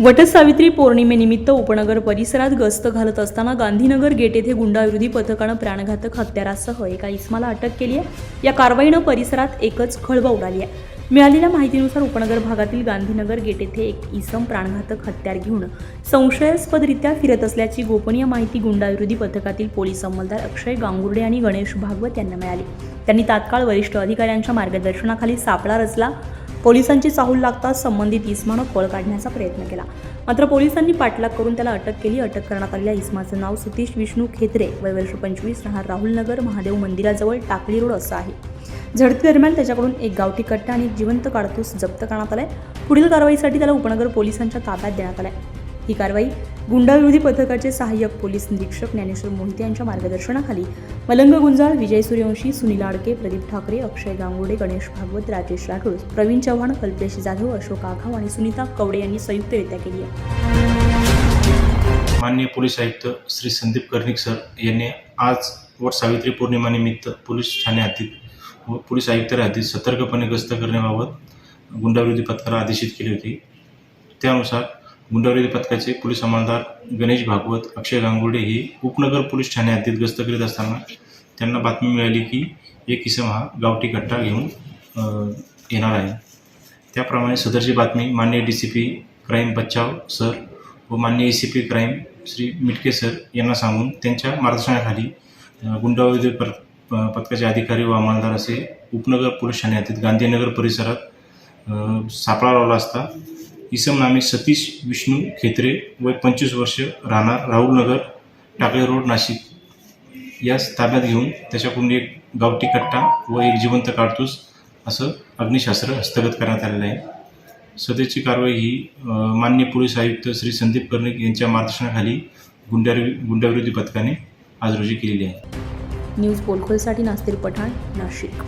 वटसावित्री पौर्णिमेनिमित्त उपनगर परिसरात गस्त घालत असताना गांधीनगर गेट येथे गुंडाविरोधी पथकानं प्राणघातक हत्यारासह एका इसमाला अटक केली आहे. या कारवाईनं परिसरात एकच खळबळ उडाली आहे. मिळालेल्या माहितीनुसार उपनगर भागातील गांधीनगर गेट येथे एक इसम प्राणघातक हत्यार घेऊन संशयास्पदरित्या फिरत असल्याची गोपनीय माहिती गुंडाविरोधी पथकातील पोलीस अंमलदार अक्षय गांगुर्डे आणि गणेश भागवत यांना मिळाली. त्यांनी तात्काळ वरिष्ठ अधिकाऱ्यांच्या मार्गदर्शनाखाली सापळा रचला. पोलिसांची चाहूल लागताच संबंधित इस्मानं पळ काढण्याचा प्रयत्न केला. मात्र पोलिसांनी पाठलाग करून त्याला अटक केली. अटक करण्यात आलेल्या इस्माचं नाव सतीश विष्णू खेत्रे वय वर्ष पंचवीस राहणार राहुल नगर महादेव मंदिराजवळ टाकली रोड असं आहे. झडतीदरम्यान त्याच्याकडून एक गावठी कट्टा आणि जिवंत काडतूस जप्त करण्यात आलाय. पुढील कारवाईसाठी त्याला उपनगर पोलिसांच्या ताब्यात देण्यात आलाय. ही कारवाई गुंडाविरोधी पथकाचे सहाय्यक पोलीस निरीक्षक ज्ञानेश्वर मोहिते यांच्या मार्गदर्शनाखाली. मलंग गुंजाळ विजय सूर्यवंशी सुनील आडके प्रदीप ठाकरे अक्षय गांगोडे गणेश भागवत राजेश राठोड प्रवीण चव्हाण कल्पेश जाधव अशोक आघाव आणि सुनीता कवडे यांनी संयुक्तरित्या केली आहे. माननीय पोलीस आयुक्त श्री संदीप कर्णिक सर यांनी आज वट सावित्री पौर्णिमानिमित्त पोलीस ठाणे हद्दीत व पोलीस आयुक्त हद्दीत सतर्कपणे गस्त करण्याबाबत गुंडाविरोधी पथकाला आदेशित केली होती. त्यानुसार गुंडाविरोधी पथकाचे पोलीस अंमलदार गणेश भागवत अक्षय गांगुडे हे उपनगर पोलीस ठाणे हद्दीत गस्त करीत असताना त्यांना बातमी मिळाली की एक इसम हा गावठी कट्टा घेऊन येणार आहे. त्याप्रमाणे सदरची बातमी माननीय D C P crime Bachav sir व माननीय A C P crime Shri Mitke sir यांना सांगून त्यांच्या मार्गदर्शनाखाली अ, पर प- पथकाचे अधिकारी व अंमलदार असे उपनगर पोलीस ठाणे गांधीनगर परिसरात सापळा लावला असता. इसम नामे सतीश विष्णू खेत्रे वय पंचवीस वर्ष राहणार राहुलनगर टाकळे रोड नाशिक. यास ताब्यात घेऊन त्याच्याकडून एक गावठी कट्टा व एक जिवंत काडतूस असं अग्निशास्त्र हस्तगत करण्यात आलेलं आहे. सध्याची कारवाई ही मान्य पोलीस आयुक्त श्री संदीप कर्णिक यांच्या मार्गदर्शनाखाली गुंडावि गुंडाविरोधी पथकाने आज रोजी केलेली आहे. न्यूज पोलखोलसाठी नास्तिर पठाण नाशिक.